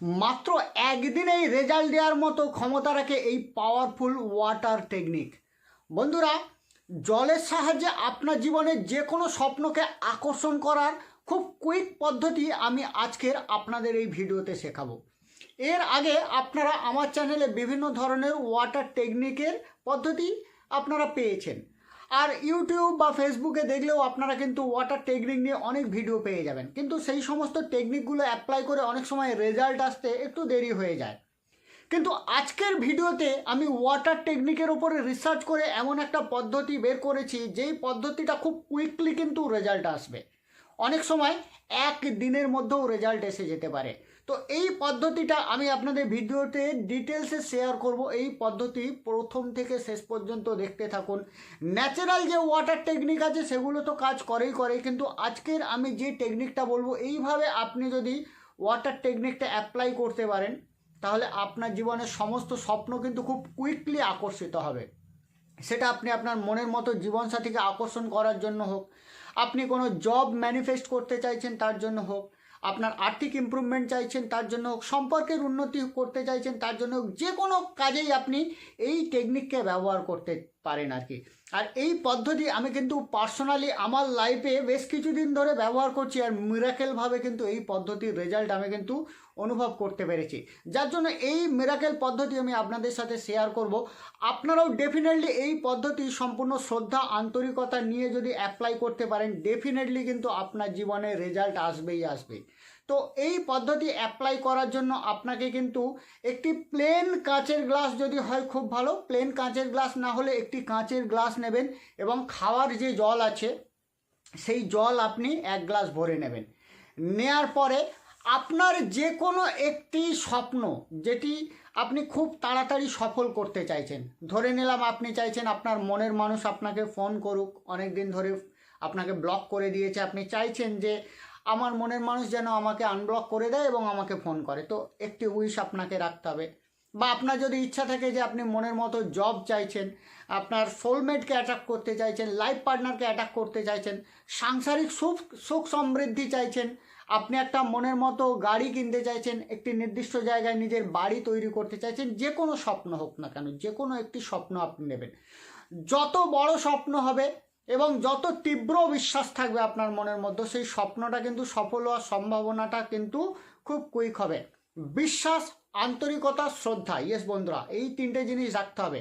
মাত্র একদিনেই রেজাল্ট দেওয়ার মতো ক্ষমতা রাখে এই পাওয়ারফুল ওয়াটার টেকনিক বন্ধুরা, জলের সাহায্যে আপনার জীবনের যে কোনো স্বপ্নকে আকর্ষণ করার খুব কুইক পদ্ধতি আমি আজকের আপনাদের এই ভিডিওতে শেখাবো। এর আগে আপনারা আমার চ্যানেলে বিভিন্ন ধরনের ওয়াটার টেকনিকের পদ্ধতি আপনারা পেয়েছেন। আর ইউটিউব বা ফেসবুকে দেখলেও আপনারা কিন্তু ওয়াটার টেকনিক নিয়ে অনেক ভিডিও পেয়ে যাবেন। কিন্তু সেই সমস্ত টেকনিকগুলো অ্যাপ্লাই করে অনেক সময় রেজাল্ট আসতে একটু দেরি হয়ে যায়। কিন্তু আজকের ভিডিওতে আমি ওয়াটার টেকনিকের ওপরে রিসার্চ করে এমন একটা পদ্ধতি বের করেছি, যেই পদ্ধতিটা খুব কুইকলি কিন্তু রেজাল্ট আসবে। অনেক সময় এক দিনের মধ্যেও রেজাল্ট এসে যেতে পারে। তো এই পদ্ধতিটা আমি আপনাদের ভিডিওতে ডিটেলসে শেয়ার করব। এই পদ্ধতি প্রথম থেকে শেষ পর্যন্ত দেখতে থাকুন। ন্যাচারাল যে ওয়াটার টেকনিক আছে, সেগুলো তো কাজ করেই করে, কিন্তু আজকের আমি যে টেকনিকটা বলব, এইভাবে আপনি যদি ওয়াটার টেকনিকটা অ্যাপ্লাই করতে পারেন, তাহলে আপনার জীবনের সমস্ত স্বপ্ন কিন্তু খুব কুইকলি আকর্ষিত হবে। সেটা আপনি আপনার মনের মতো জীবনসাথীকে আকর্ষণ করার জন্য হোক, আপনি কোনো জব ম্যানিফেস্ট করতে চাইছেন তার জন্য হোক আপনার আর্থিক ইম্প্রুভমেন্ট চাইছেন, তার জন্য সম্পর্কের উন্নতি করতে চাইছেন, তার জন্য যে কোনো কাজেই আপনি এই টেকনিককে ব্যবহার করতে পারেন আর কি। আর এই পদ্ধতি আমি কিন্তু পার্সোনালি আমার লাইফে বেশ কিছুদিন ধরে ব্যবহার করছি আর মিরাকেলভাবে কিন্তু এই পদ্ধতির রেজাল্ট আমি কিন্তু অনুভব করতে পেরেছি। যার জন্য এই মিরাকেল পদ্ধতি আমি আপনাদের সাথে শেয়ার করব। আপনারাও ডেফিনেটলি এই পদ্ধতি সম্পূর্ণ শ্রদ্ধা, আন্তরিকতা নিয়ে যদি অ্যাপ্লাই করতে পারেন ডেফিনেটলি কিন্তু আপনার জীবনে রেজাল্ট আসবেই আসবে তো এই পদ্ধতি অ্যাপ্লাই করার জন্য আপনাকে কিন্তু একটি প্লেন কাঁচের গ্লাস যদি হয় খুব ভালো। প্লেন কাঁচের গ্লাস না হলে একটি কাঁচের গ্লাস নেবেন এবং খাওয়ার যে জল আছে, সেই জল আপনি এক গ্লাস ভরে নেবেন। নেয়ার পরে আপনার যে কোনো একটি স্বপ্ন যেটি আপনি খুব তাড়াতাড়ি সফল করতে চাইছেন, ধরে নিলাম আপনি চাইছেন আপনার মনের মানুষ আপনাকে ফোন করুক অনেক দিন ধরে আপনাকে ব্লক করে দিয়েছে, আপনি চাইছেন যে আমার মনের মানুষ যেন আমাকে আনব্লক করে দেয় এবং আমাকে ফোন করে। তো একটি উইশ আপনাকে রাখতে হবে। বা আপনার যদি ইচ্ছা থাকে যে আপনি মনের মতো জব চাইছেন, আপনার সোলমেটকে অ্যাটাক করতে চাইছেন লাইফ পার্টনারকে অ্যাটাক করতে চাইছেন, সাংসারিক সুখ সুখ সমৃদ্ধি চাইছেন, আপনি একটা মনের মতো গাড়ি কিনতে চাইছেন, একটি নির্দিষ্ট জায়গায় নিজের বাড়ি তৈরি করতে চাইছেন, যে কোনো স্বপ্ন হোক না কেন, যে কোনো একটি স্বপ্ন আপনি নেবেন। যত বড় স্বপ্ন হবে এবং যত তীব্র বিশ্বাস থাকবে আপনার মনের মধ্যে, সেই স্বপ্নটা কিন্তু সফল হওয়ার সম্ভাবনাটা কিন্তু খুব কুইক হবে। বিশ্বাস আন্তরিকতা, শ্রদ্ধা। ইয়েস বন্ধুরা, এই তিনটে জিনিস রাখতে হবে।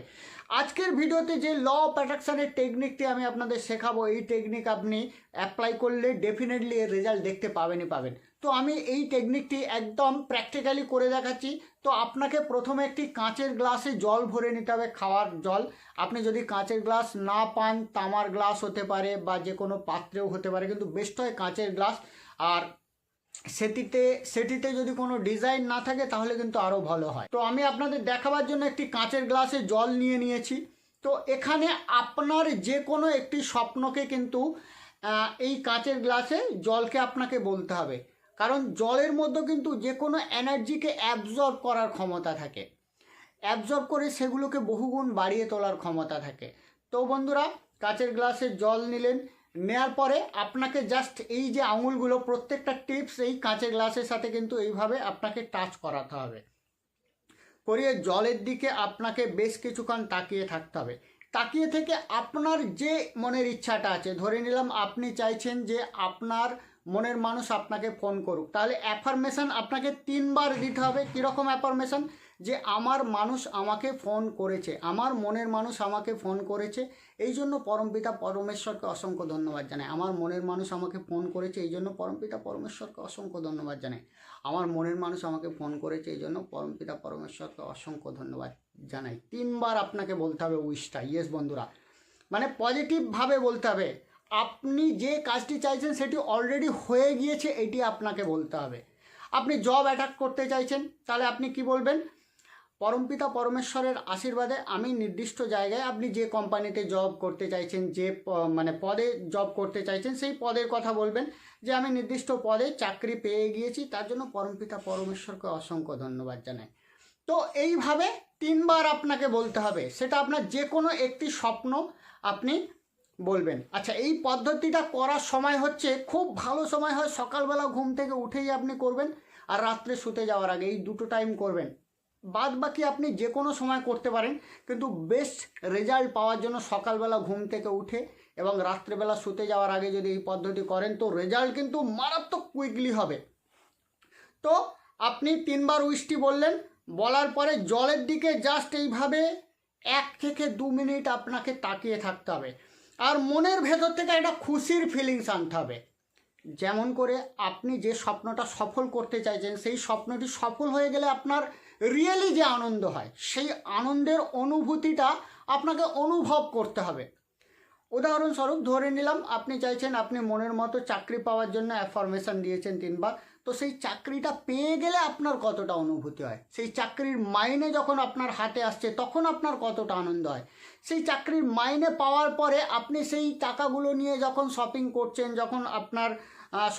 আজকের ভিডিওতে যে ল অফ অ্যাট্রাকশানের টেকনিকটি আমি আপনাদের শেখাবো, এই টেকনিক আপনি অ্যাপ্লাই করলে ডেফিনেটলি এর রেজাল্ট দেখতে পাবেনই পাবেন। তো আমি এই টেকনিকটি একদম প্র্যাকটিক্যালি করে দেখাচ্ছি। তো আপনাকে প্রথমে একটি কাঁচের গ্লাসে জল ভরে নিতে হবে, খাওয়ার জল। আপনি যদি কাঁচের গ্লাস না পান, তামার গ্লাস হতে পারে বা যে কোনো পাত্রেও হতে পারে, কিন্তু বেস্ট হয় কাঁচের গ্লাস। আর সেটিতে সেটিতে যদি কোনো ডিজাইন না থাকে, তাহলে কিন্তু আরও ভালো হয়। তো আমি আপনাদের দেখাবার জন্য একটি কাঁচের গ্লাসে জল নিয়ে নিয়েছি। তো এখানে আপনার যে কোনো একটি স্বপ্নকে কিন্তু এই কাঁচের গ্লাসে জলকে আপনাকে বলতে হবে। কারণ জলের মধ্যে কিন্তু যে কোনো এনার্জিকে অ্যাবজর্ব করার ক্ষমতা থাকে। অ্যাবজর্ব করে সেগুলোকে বহুগুণ বাড়িয়ে তোলার ক্ষমতা থাকে। তো বন্ধুরা, কাঁচের গ্লাসে জল নিলেন। নেয়ার পরে আপনাকে জাস্ট এই যে আঙুলগুলো, প্রত্যেকটা টিপস এই কাঁচের গ্লাসের সাথে কিন্তু এইভাবে আপনাকে টাচ করাতে হবে। করিয়ে জলের দিকে আপনাকে বেশ কিছুক্ষণ তাকিয়ে থাকতে হবে। তাকিয়ে থেকে আপনার যে মনের ইচ্ছাটা আছে, ধরে নিলাম আপনি চাইছেন যে আপনার মনের মানুষ আপনাকে ফোন করুক, তাহলে অ্যাফার্মেশন আপনাকে তিনবার দিতে হবে। কীরকম অ্যাফার্মেশন যে আমার মানুষ আমাকে ফোন করেছে, আমার মনের মানুষ আমাকে ফোন করেছে, এই জন্য পরমপিতা পরমেশ্বরকে অসংখ্য ধন্যবাদ জানাই আমার মনের মানুষ আমাকে ফোন করেছে, এই জন্য পরমপিতা পরমেশ্বরকে অসংখ্য ধন্যবাদ জানাই আমার মনের মানুষ আমাকে ফোন করেছে, এই জন্য পরমপিতা পরমেশ্বরকে অসংখ্য ধন্যবাদ জানাই। তিনবার আপনাকে বলতে হবে উইশটা, ইয়েস বন্ধুরা। মানে পজিটিভভাবে বলতে হবে। আপনি যে কাজটি চাইছেন সেটি অলরেডি হয়ে গিয়েছে, এটি আপনাকে বলতে হবে। আপনি জব অ্যাটাক করতে চাইছেন, তাহলে আপনি কি বলবেন? পরমপিতা পরমেশ্বরের আশীর্বাদে আমি নির্দিষ্ট জায়গায় আপনি যে কোম্পানিতে জব করতে চাইছেন, যে মানে পদে জব করতে চাইছেন, সেই পদের কথা বলবেন যে আমি নির্দিষ্ট পদে চাকরি পেয়ে গিয়েছি। তার জন্য পরমপিতা পরমেশ্বরকে অসংখ্য ধন্যবাদ জানাই। তো এইভাবে তিনবার আপনাকে বলতে হবে। সেটা আপনার যে কোনো একটি স্বপ্ন আপনি বলবেন। আচ্ছা এই পদ্ধতিটা করার সময় হচ্ছে, খুব ভালো সময় হয়। সকালবেলা ঘুম থেকে উঠেই আপনি করবেন আর রাত্রে শুতে যাওয়ার আগে এই দুটো টাইম করবেন। বাদ বাকি আপনি যে কোনো সময় করতে পারেন, কিন্তু বেস্ট রেজাল্ট পাওয়ার জন্য সকালবেলা ঘুম থেকে উঠে এবং রাত্রেবেলা শুতে যাওয়ার আগে যদি এই পদ্ধতি করেন, তো রেজাল্ট কিন্তু মারাত্মক কুইকলি হবে। তো আপনি তিনবার উইস্টি বললেন, বলার পরে জলের দিকে জাস্ট এইভাবে এক থেকে দু মিনিট আপনাকে তাকিয়ে থাকতে হবে। আর মনের ভেতর থেকে একটা খুশির ফিলিংস আনতে হবে। যেমন করে আপনি যে স্বপ্নটা সফল করতে চাইছেন, সেই স্বপ্নটি সফল হয়ে গেলে আপনার রিয়েলি যে আনন্দ হয়, সেই আনন্দের অনুভূতিটা আপনাকে অনুভব করতে হবে। উদাহরণস্বরূপ, ধরে নিলাম আপনি চাইছেন আপনি মনের মতো চাকরি পাওয়ার জন্য অ্যাফরমেশন দিয়েছেন তিনবার, তো সেই চাকরিটা পেয়ে গেলে আপনার কতটা অনুভূতি হয়? সেই চাকরির মাইনে যখন আপনার হাতে আসছে, তখন আপনার কতটা আনন্দ হয়? সেই চাকরির মাইনে পাওয়ার পরে আপনি সেই টাকাগুলো নিয়ে যখন শপিং করছেন, যখন আপনার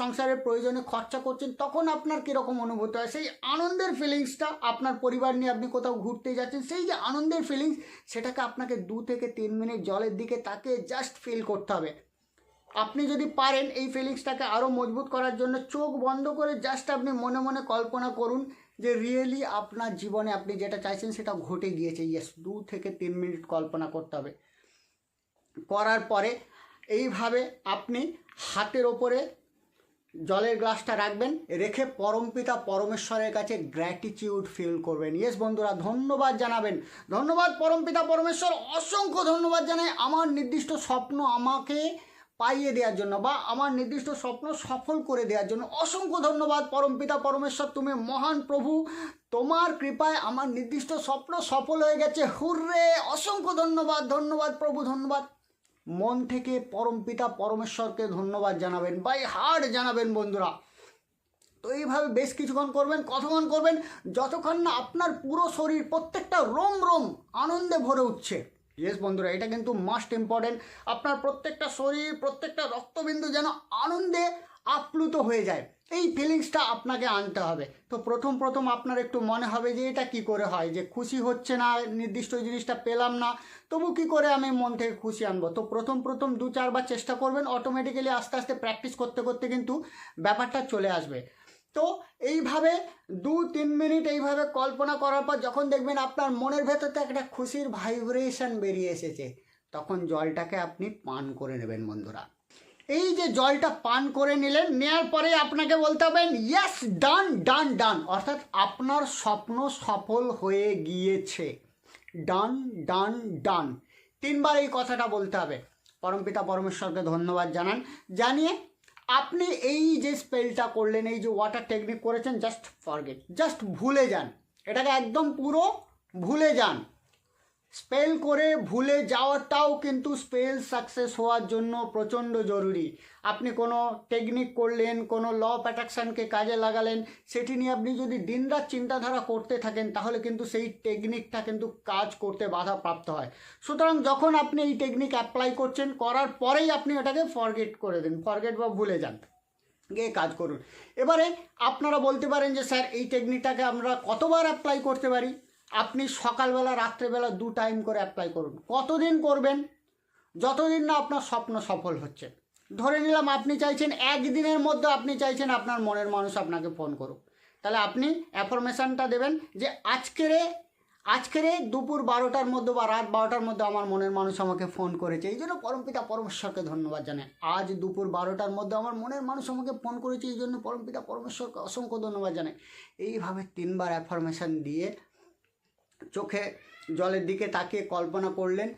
সংসারের প্রয়োজনে খরচা করছেন, তখন আপনার কীরকম অনুভূতি হয়? সেই আনন্দের ফিলিংসটা আপনার পরিবার নিয়ে আপনি কোথাও ঘুরতে যাচ্ছেন, সেই যে আনন্দের ফিলিংস সেটাকে আপনাকে দু থেকে তিন মিনিট জলের দিকে তাকে জাস্ট ফিল করতে হবে। আপনি যদি পারেন এই ফিলিংসটাকে আরও মজবুত করার জন্য, চোখ বন্ধ করে জাস্ট আপনি মনে মনে কল্পনা করুন যে রিয়েলি আপনার জীবনে আপনি যেটা চাইছেন, সেটা ঘটে গিয়েছে। ইয়েস দু থেকে তিন মিনিট কল্পনা করতে হবে। করার পরে এইভাবে আপনি হাতের ওপরে জলের গ্লাসটা রাখবেন, রেখে পরমপিতা পরমেশ্বরের কাছে গ্র্যাটিটিউড ফিল করবেন। ইয়েস বন্ধুরা, ধন্যবাদ জানাবেন। ধন্যবাদ পরমপিতা পরমেশ্বর, অসংখ্য ধন্যবাদ জানাই আমার নির্দিষ্ট স্বপ্ন আমাকে পাইয়ে দেওয়ার জন্য বা আমার নির্দিষ্ট স্বপ্ন সফল করে দেওয়ার জন্য। অসংখ্য ধন্যবাদ পরমপিতা পরমেশ্বর, তুমি মহান প্রভু, তোমার কৃপায় আমার নির্দিষ্ট স্বপ্ন সফল হয়ে গেছে। হুররে! অসংখ্য ধন্যবাদ ধন্যবাদ প্রভু, ধন্যবাদ। মন থেকে পরম পিতা পরমেশ্বরকে ধন্যবাদ জানাবেন বাই হার্ট জানাবেন বন্ধুরা। তো এইভাবে বেশ কিছুক্ষণ করবেন, কতক্ষণ করবেন? যতক্ষণ না আপনার পুরো শরীর প্রত্যেকটা রোম রোম আনন্দে ভরে উঠছে। ইয়েস বন্ধুরা, এটা কিন্তু মাস্ট ইম্পর্টেন্ট আপনার প্রত্যেকটা শরীর, প্রত্যেকটা রক্তবিন্দু যেন আনন্দে আপ্লুত হয়ে যায়। এই ফিলিংসটা আপনাকে আনতে হবে। তো প্রথম প্রথম আপনার একটু মনে হবে যে এটা কি করে হয়, যে খুশি হচ্ছে না, নির্দিষ্ট জিনিসটা পেলাম না, তবু কি করে আমি মন থেকে খুশি আনব? তো প্রথম প্রথম দু চারবার চেষ্টা করবেন অটোমেটিক্যালি আস্তে আস্তে প্র্যাকটিস করতে করতে কিন্তু ব্যাপারটা চলে আসবে। তো এইভাবে দু, তিন মিনিট এইভাবে কল্পনা করার পর যখন দেখবেন আপনার মনের ভেতর থেকে একটা খুশির ভাইব্রেশন বেরিয়ে এসেছে, তখন জলটাকে আপনি পান করে নেবেন বন্ধুরা। এই যে জলটা পান করে নিলেন নেওয়ার পরে আপনাকে বলতে হবে ইয়াস ডান ডান ডান অর্থাৎ আপনার স্বপ্ন সফল হয়ে গিয়েছে। ডান ডান ডান তিনবার এই কথাটা বলতে হবে। পরমপিতা পরমেশ্বরকে ধন্যবাদ জানান। জানিয়ে আপনি এই যে স্পেলটা করলেন, এই যে ওয়াটার টেকনিক করেছেন জাস্ট ফরগেট জাস্ট ভুলে যান। এটাকে একদম পুরো ভুলে যান। স্পেল করে ভুলে যাওয়াটাও কিন্তু স্পেল সাকসেস হওয়ার জন্য প্রচণ্ড জরুরি। আপনি কোনো টেকনিক করলেন, কোনো ল অফ অ্যাট্রাকশানকে কাজে লাগালেন, সেটি নিয়ে আপনি যদি দিনরাত চিন্তাধারা করতে থাকেন, তাহলে কিন্তু সেই টেকনিকটা কিন্তু কাজ করতে বাধা প্রাপ্ত হয়। সুতরাং যখন আপনি এই টেকনিক অ্যাপ্লাই করছেন, করার পরেই আপনি ওটাকে ফরগেট করে দিন ফরগেট বা ভুলে যান। গিয়ে কাজ করুন। এবারে আপনারা বলতে পারেন যে, স্যার, এই টেকনিকটাকে আমরা কতবার অ্যাপ্লাই করতে পারি? আপনি সকালবেলা, রাত্রেবেলা দু টাইম করে অ্যাপ্লাই করুন। কতদিন করবেন? যতদিন না আপনার স্বপ্ন সফল হচ্ছে। ধরে নিলাম আপনি চাইছেন, একদিনের মধ্যে আপনি চাইছেন আপনার মনের মানুষ আপনাকে ফোন করুক। তাহলে আপনি অ্যাফরমেশানটা দেবেন যে আজকেরে আজকেরে দুপুর বারোটার মধ্যে বা রাত বারোটার মধ্যে আমার মনের মানুষ আমাকে ফোন করেছে। এই জন্য পরমপিতা পরমেশ্বরকে ধন্যবাদ জানাই। আজ দুপুর বারোটার মধ্যে আমার মনের মানুষ আমাকে ফোন করেছে, এই জন্য পরমপিতা পরমেশ্বরকে অসংখ্য ধন্যবাদ জানাই। এইভাবে তিনবার অ্যাফরমেশান দিয়ে চোখে জলের দিকে তাকিয়ে কল্পনা করলেন,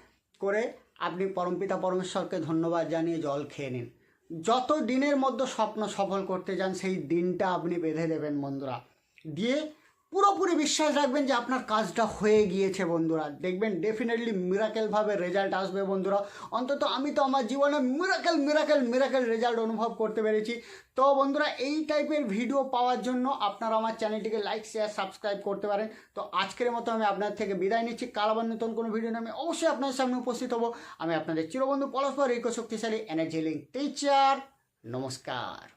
করে আপনি পরমপিতা পরমেশ্বরকে ধন্যবাদ জানিয়ে জল খেয়ে নিন। যত দিনের মধ্যে স্বপ্ন সফল করতে যান, সেই দিনটা আপনি বেঁধে দেবেন বন্ধুরা। দিয়ে পুরোপুরি বিশ্বাস রাখবেন যে আপনার কাজটা হয়ে গিয়েছে বন্ধুরা। দেখবেন ডেফিনেটলি মিরাকেলভাবে রেজাল্ট আসবে বন্ধুরা। অন্তত আমি তো আমার জীবনে মিরাকেল মিরাকেল মিরাকেল রেজাল্ট অনুভব করতে পেরেছি। তো বন্ধুরা, এই টাইপের ভিডিও পাওয়ার জন্য আপনারা আমার চ্যানেলটিকে লাইক শেয়ার সাবস্ক্রাইব করতে পারেন। তো আজকের মতো আমি আপনার থেকে বিদায় নিচ্ছি। কাল নতুন কোনো ভিডিও আমি অবশ্যই আপনাদের সামনে উপস্থিত হব। আমি আপনাদের চিরবন্ধু পরস্পর ঐক্য শক্তিশালী এনার্জি লিঙ্ক টিচার নমস্কার।